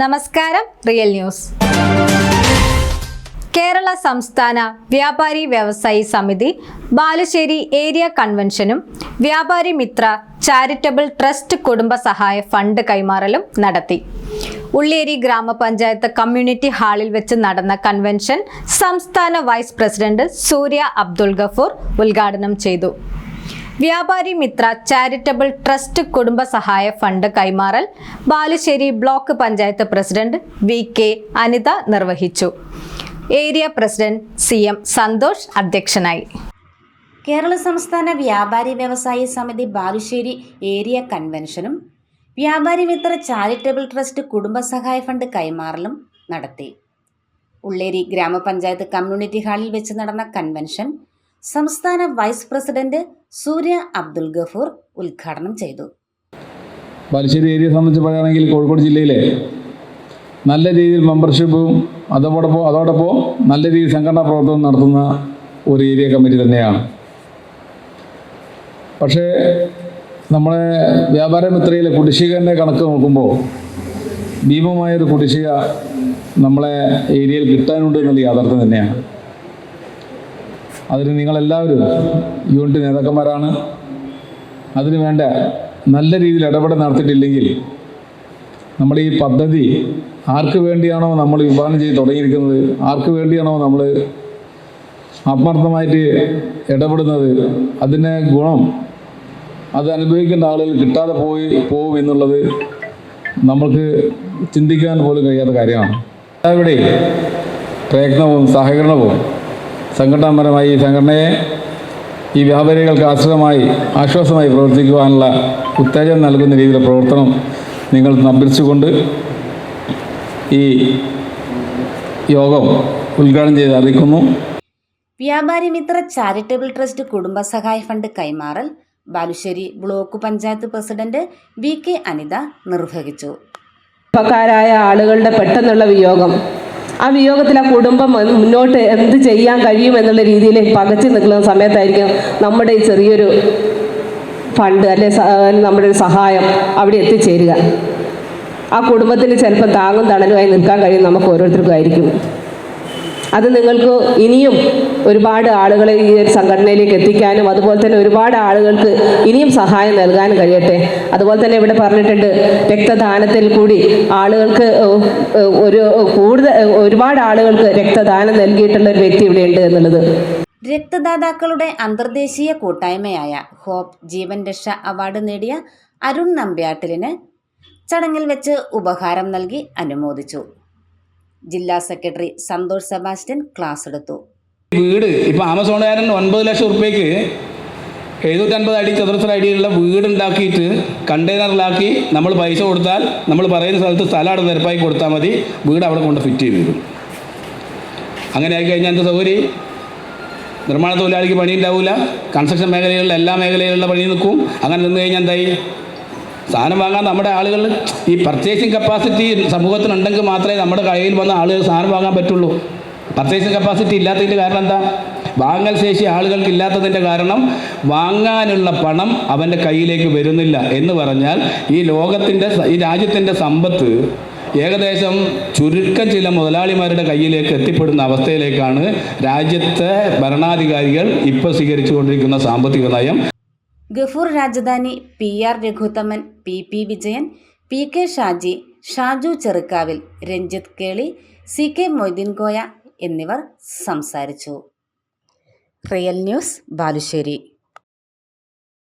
നമസ്കാരം real news. Kerala സംസ്ഥാന വ്യാപാരി വ്യവസായി സമിതി ബാലുശ്ശേരി ഏരിയ കൺവെൻഷനും വ്യാപാരി മിത്ര ചാരിറ്റബിൾ ട്രസ്റ്റ് കുടുംബ സഹായ ഫണ്ട് കൈമാറലും നടത്തി. ഉള്ളിയേരി ഗ്രാമപഞ്ചായത്ത് കമ്മ്യൂണിറ്റി ഹാളിൽ വെച്ച് നടന്ന കൺവെൻഷൻ സംസ്ഥാന വൈസ് പ്രസിഡന്റ് സൂര്യ അബ്ദുൾ ഗഫൂർ ഉദ്ഘാടനം ചെയ്തു. വ്യാപാരി മിത്ര ചാരിറ്റബിൾ ട്രസ്റ്റ് കുടുംബ സഹായ fund കൈമാറൽ Balussery block panchayat president V K Anitha നിർവഹിച്ചു. Area president C M Santhosh അധ്യക്ഷനായി. കേരള സംസ്ഥാന വ്യാപാരി വ്യവസായി സമിതി ബാലുശ്ശേരി ഏരിയ കൺവെൻഷനും വ്യാപാരി മിത്ര ചാരിറ്റബിൾ ട്രസ്റ്റ് കുടുംബസഹായ ഫണ്ട് കൈമാറലും നടത്തി. ഉള്ളേരി ഗ്രാമപഞ്ചായത്ത് കമ്മ്യൂണിറ്റി ഹാളിൽ വെച്ച് നടന്ന കൺവെൻഷൻ സംസ്ഥാന വൈസ് പ്രസിഡന്റ് സൂര്യ അബ്ദുൽ ഗഫൂർ ഉദ്ഘാടനം ചെയ്തു. ബാലുശ്ശേരി ഏരിയ സംബന്ധിച്ച് പറയുകയാണെങ്കിൽ കോഴിക്കോട് ജില്ലയിലെ നല്ല രീതിയിൽ മെമ്പർഷിപ്പും അതോടൊപ്പം അതോടൊപ്പം നല്ല രീതിയിൽ സംഘടനാ പ്രവർത്തനം നടത്തുന്ന ഒരു ഏരിയ കമ്മിറ്റി തന്നെയാണ്. പക്ഷേ നമ്മളെ വ്യാപാര മിത്രയിലെ കുടിശ്ശികന്റെ കണക്ക് നോക്കുമ്പോൾ ഭീമമായൊരു കുടിശ്ശിക നമ്മളെ ഏരിയയിൽ കിട്ടാനുണ്ട് എന്നുള്ള യാഥാർത്ഥ്യം തന്നെയാണ്. അതിന് നിങ്ങളെല്ലാവരും യൂണിറ്റ് നേതാക്കന്മാരാണ്. അതിനുവേണ്ട നല്ല രീതിയിൽ ഇടപെടൽ നടത്തിയിട്ടില്ലെങ്കിൽ നമ്മുടെ ഈ പദ്ധതി ആർക്ക് വേണ്ടിയാണോ നമ്മൾ വിഭാവനം ചെയ്ത് തുടങ്ങിയിരിക്കുന്നത്? ആർക്ക് വേണ്ടിയാണോ നമ്മൾ ആത്മാർത്ഥമായിട്ട് ഇടപെടുന്നത്? അതിന്റെ ഗുണം അത് അനുഭവിക്കേണ്ട ആളുകൾ കിട്ടാതെ പോയി പോകും എന്നുള്ളത് നമ്മൾക്ക് ചിന്തിക്കാൻ പോലും കഴിയാത്ത കാര്യമാണ്. എല്ലാവരുടെയും പ്രയത്നവും സഹകരണവും സംഘടനാപരമായി ഈ സംഘടനയെ ഈ വ്യാപാരികൾക്ക് ആശ്രിതമായി ആശ്വാസമായി പ്രവർത്തിക്കുവാനുള്ള ഉത്തേജനം നൽകുന്ന രീതിയിലെ പ്രവർത്തനം നിങ്ങൾ അഭ്യർത്ഥിച്ചുകൊണ്ട് ഈ യോഗം ഉദ്ഘാടനം ചെയ്ത് അറിയിക്കുന്നു. വ്യാപാരി മിത്ര ചാരിറ്റബിൾ ട്രസ്റ്റ് കുടുംബസഹായ fund കൈമാറൽ Balussery block panchayat president V K Anitha നിർവഹിച്ചു. ചെറുപ്പക്കാരായ ആളുകളുടെ പെട്ടെന്നുള്ള വിയോഗം. ആ വിയോഗത്തിൽ ആ കുടുംബം മുന്നോട്ട് എന്ത് ചെയ്യാൻ കഴിയും എന്നുള്ള രീതിയിൽ പകച്ചു നിൽക്കുന്ന സമയത്തായിരിക്കും നമ്മുടെ ഈ ചെറിയൊരു ഫണ്ട് അല്ലെ നമ്മുടെ ഒരു സഹായം അവിടെ എത്തിച്ചേരുക. ആ കുടുംബത്തിന് ചിലപ്പോൾ താങ്ങും തണലുമായി നിൽക്കാൻ കഴിയും നമുക്ക് ഓരോരുത്തർക്കും ആയിരിക്കും. അത് നിങ്ങൾക്ക് ഇനിയും ഒരുപാട് ആളുകളെ ഈ ഒരു സംഘടനയിലേക്ക് എത്തിക്കാനും അതുപോലെ തന്നെ ഒരുപാട് ആളുകൾക്ക് ഇനിയും സഹായം നൽകാനും കഴിയട്ടെ. അതുപോലെ തന്നെ ഇവിടെ പറഞ്ഞിട്ടുണ്ട് രക്തദാനത്തിൽ കൂടി ആളുകൾക്ക് ഒരു കൂടുതൽ ഒരുപാട് ആളുകൾക്ക് രക്തദാനം നൽകിയിട്ടുള്ള ഒരു വ്യക്തി ഇവിടെ ഉണ്ട് എന്നുള്ളത്. രക്തദാതാക്കളുടെ അന്തർദേശീയ കൂട്ടായ്മയായ ഹോപ്പ് ജീവൻ രക്ഷ അവാർഡ് നേടിയ അരുൺ നമ്പ്യാട്ടിലിന് ചടങ്ങിൽ വെച്ച് ഉപഹാരം നൽകി അനുമോദിച്ചു. ജില്ലാ സെക്രട്ടറി സന്തോഷ് സെബാസ്റ്റ്യൻ ക്ലാസ് എടുത്തു. വീട് ഇപ്പൊ ആമസോണുകാരൻ ഒൻപത് ലക്ഷം റുപ്യക്ക് എഴുന്നൂറ്റൻപത് അടി ചതുരശ്ര അടിയിലുള്ള വീട് ഉണ്ടാക്കിയിട്ട് കണ്ടെയ്നറിലാക്കി നമ്മൾ പൈസ കൊടുത്താൽ നമ്മൾ പറയുന്ന സ്ഥലത്ത് സ്ഥലം അവിടെ നിരപ്പാക്കി കൊടുത്താൽ മതി. വീട് അവിടെ കൊണ്ട് ഫിറ്റ് ചെയ്ത് തരും. അങ്ങനെ ആയിക്കഴിഞ്ഞാൽ എന്റെ സൗകര്യം? നിർമ്മാണ തൊഴിലാളിക്ക് പണി ഉണ്ടാവില്ല കൺസ്ട്രക്ഷൻ മേഖലകളിലെ എല്ലാ മേഖലയിലുള്ള പണി നിൽക്കും. അങ്ങനെ നിന്ന് കഴിഞ്ഞാൽ എന്തായി? സാധനം വാങ്ങാൻ നമ്മുടെ ആളുകൾ ഈ പർച്ചേസിങ് കപ്പാസിറ്റി സമൂഹത്തിനുണ്ടെങ്കിൽ മാത്രമേ നമ്മുടെ കയ്യിൽ വന്ന ആളുകൾ സാധനം വാങ്ങാൻ പറ്റുള്ളൂ. പർച്ചേസിങ് കപ്പാസിറ്റി ഇല്ലാത്തതിന്റെ കാരണം എന്താ? വാങ്ങൽ ശേഷി ആളുകൾക്ക് ഇല്ലാത്തതിന്റെ കാരണം വാങ്ങാനുള്ള പണം അവന്റെ കയ്യിലേക്ക് വരുന്നില്ല എന്ന് പറഞ്ഞാൽ ഈ ലോകത്തിന്റെ ഈ രാജ്യത്തിന്റെ സമ്പത്ത് ഏകദേശം ചുരുക്കം ചില മുതലാളിമാരുടെ കയ്യിലേക്ക് എത്തിപ്പെടുന്ന അവസ്ഥയിലേക്കാണ് രാജ്യത്തെ ഭരണാധികാരികൾ ഇപ്പോൾ സ്വീകരിച്ചുകൊണ്ടിരിക്കുന്ന സാമ്പത്തിക നയം. Gafoor Rajadhani P R Raghuthaman P P Vijayan P K Shaji Shaju Cherukkavil Ranjith Keli C K Moideen Koya എന്നിവർ സംസാരിച്ചു. Real news Balussery.